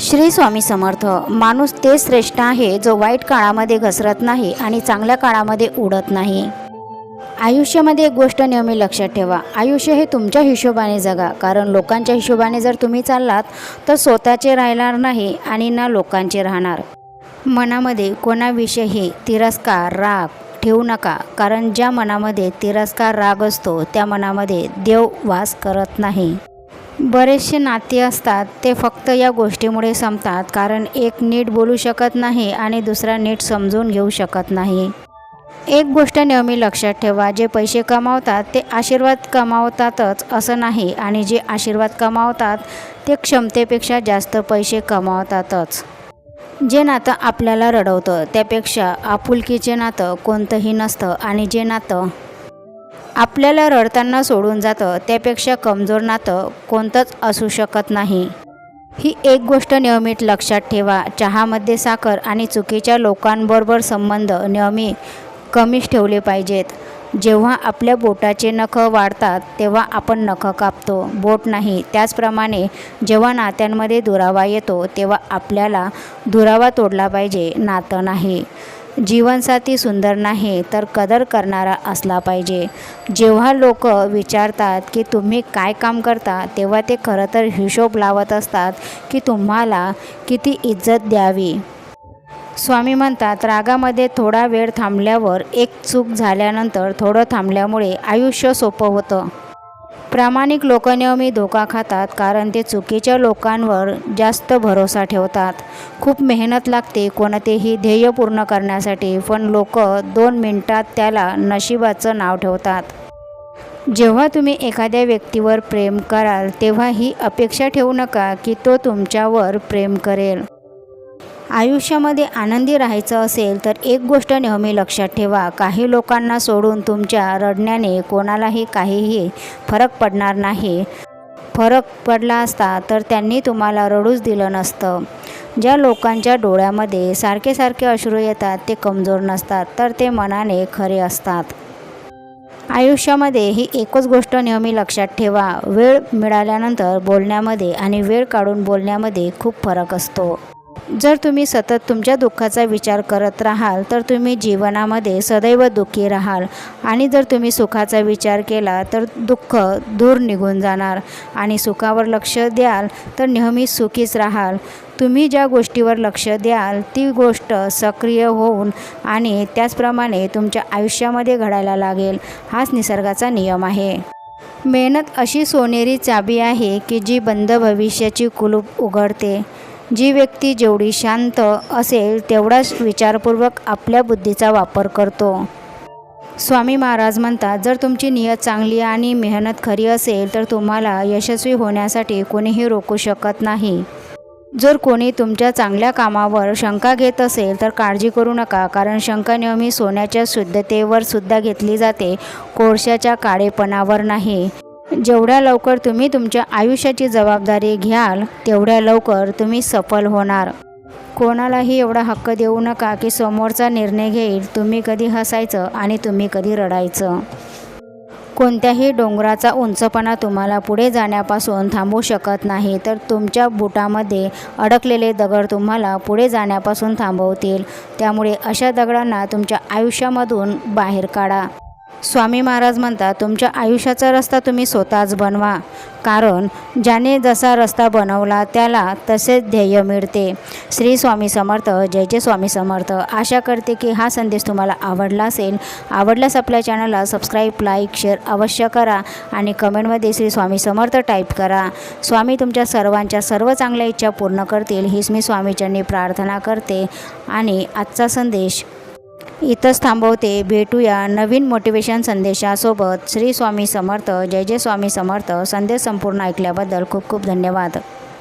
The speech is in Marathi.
श्री स्वामी समर्थ माणूस ते श्रेष्ठ आहे जो वाईट काळामध्ये घसरत नाही आणि चांगल्या काळामध्ये उडत नाही. आयुष्यामध्ये एक गोष्ट नेहमी लक्षात ठेवा. आयुष्य हे तुमच्या हिशोबाने जगा कारण लोकांच्या हिशोबाने जर तुम्ही चाललात तर स्वतःचे राहणार नाही आणि ना लोकांचे राहणार. मनामध्ये कोणाविषयी तिरस्कार राग ठेवू नका कारण ज्या मनामध्ये तिरस्कार राग असतो त्या मनामध्ये देव वास करत नाही. बरेचसे नाते असतात ते फक्त या गोष्टीमुळे संपतात कारण एक नीट बोलू शकत नाही आणि दुसरा नीट समजून घेऊ शकत नाही. एक गोष्ट नेहमी लक्षात ठेवा जे पैसे कमावतात ते आशीर्वाद कमावतातच असं नाही. आणि जे आशीर्वाद कमावतात ते क्षमतेपेक्षा जास्त पैसे कमावतातच. जे नातं आपल्याला रडवतं त्यापेक्षा आपुलकीचे नातं कोणतंही नसतं. आणि जे नातं आपल्याला रडताना सोडून जातं त्यापेक्षा कमजोर नातं कोणतंच असू शकत नाही. ही एक गोष्ट नियमित लक्षात ठेवा. चहामध्ये साखर आणि चुकीच्या लोकांबरोबर संबंध नेहमी कमीच ठेवले पाहिजेत. जेव्हा आपल्या बोटाचे नख वाढतात तेव्हा आपण नख कापतो. बोट नाही. त्याचप्रमाणे जेव्हा नात्यांमध्ये दुरावा येतो तेव्हा आपल्याला दुरावा तोडला पाहिजे. नातं नाही. जीवनसाथी सुंदर नाही तर कदर करणारा असला पाहिजे. जेव्हा लोक विचारतात की तुम्ही काय काम करता तेव्हा ते खरं तर हिशोब लावत असतात की तुम्हाला किती इज्जत द्यावी. स्वामी म्हणतात रागामध्ये थोडा वेळ थांबल्यावर एक चूक झाल्यानंतर थोडं थांबल्यामुळे आयुष्य सोपं होतं. प्रामाणिक लोक नेहमी धोका खातात कारण ते चुकीच्या लोकांवर जास्त भरोसा ठेवतात. खूप मेहनत लागते कोणतेही ध्येय पूर्ण करण्यासाठी पण लोक दोन मिनटात त्याला नशिबाचं नाव ठेवतात. जेव्हा तुम्ही एखाद्या व्यक्तीवर प्रेम कराल तेव्हा ही अपेक्षा ठेवू नका की तो तुमच्यावर प्रेम करेल. आयुष्यामध्ये आनंदी राहायचं असेल तर एक गोष्ट नेहमी लक्षात ठेवा. काही लोकांना सोडून तुमच्या रडण्याने कोणालाही काहीही फरक पडणार नाही. फरक पडला असता तर त्यांनी तुम्हाला रडूच दिलं नसतं. ज्या लोकांच्या डोळ्यामध्ये सारखे सारखे अश्रू येतात ते कमजोर नसतात तर ते मनाने खरे असतात. आयुष्यामध्ये ही एकच गोष्ट नेहमी लक्षात ठेवा. वेळ मिळाल्यानंतर बोलण्यामध्ये आणि वेळ काढून बोलण्यामध्ये खूप फरक असतो. जर तुम्ही सतत तुमच्या दुःखाचा विचार करत राहाल तर तुम्ही जीवनामध्ये सदैव दुःखी राहाल. आणि जर तुम्ही सुखाचा विचार केला तर दुःख दूर निघून जाणार. आणि सुखावर लक्ष द्याल तर नेहमी सुखीच राहाल. तुम्ही ज्या गोष्टीवर लक्ष द्याल ती गोष्ट सक्रिय होऊन आणि त्याचप्रमाणे तुमच्या आयुष्यामध्ये घडायला लागेल. हाच निसर्गाचा नियम आहे. मेहनत अशी सोनेरी चाबी आहे की जी बंद भविष्याची कुलूप उघडते. जी व्यक्ती जेवढी शांत असेल तेवढाच विचारपूर्वक आपल्या बुद्धीचा वापर करतो. स्वामी महाराज म्हणतात जर तुमची नियत चांगली आणि मेहनत खरी असेल तर तुम्हाला यशस्वी होण्यासाठी कोणीही रोखू शकत नाही. जर कोणी तुमच्या चांगल्या कामावर शंका घेत असेल तर काळजी करू नका कारण शंका नेहमी सोन्याच्या शुद्धतेवर सुद्धा घेतली जाते कोळशाच्या काळेपणावर नाही. जेवढ्या लवकर तुम्ही तुमच्या आयुष्याची जबाबदारी घ्याल तेवढ्या लवकर तुम्ही सफल होणार. कोणालाही एवढा हक्क देऊ नका की समोरचा निर्णय घेईल. तुम्ही कधी हसायचं आणि तुम्ही कधी रडायचं. कोणत्याही डोंगराचा उंचपणा तुम्हाला पुढे जाण्यापासून थांबवू शकत नाही तर तुमच्या बुटामध्ये अडकलेले दगड तुम्हाला पुढे जाण्यापासून थांबवतील. त्यामुळे अशा दगडांना तुमच्या आयुष्यामधून बाहेर काढा. स्वामी महाराज म्हणतात तुमच्या आयुष्याचा रस्ता तुम्ही स्वतःच बनवा. कारण ज्याने जसा रस्ता बनवला त्याला तसेच ध्येय मिळते. श्री स्वामी समर्थ जय जय स्वामी समर्थ. आशा करते की हा संदेश तुम्हाला आवडला असेल. आवडल्यास आपल्या चॅनलला सबस्क्राईब लाईक शेअर अवश्य करा आणि कमेंटमध्ये श्री स्वामी समर्थ टाईप करा. स्वामी तुमच्या सर्वांच्या सर्व चांगल्या इच्छा पूर्ण करतील हीच मी स्वामीच्यांनी प्रार्थना करते. आणि आजचा संदेश इथंच थांबवते. भेटूया नवीन मोटिवेशन संदेशासोबत. श्री स्वामी समर्थ. जय जय स्वामी समर्थ. संदेश संपूर्ण ऐकल्याबद्दल खूप खूप धन्यवाद.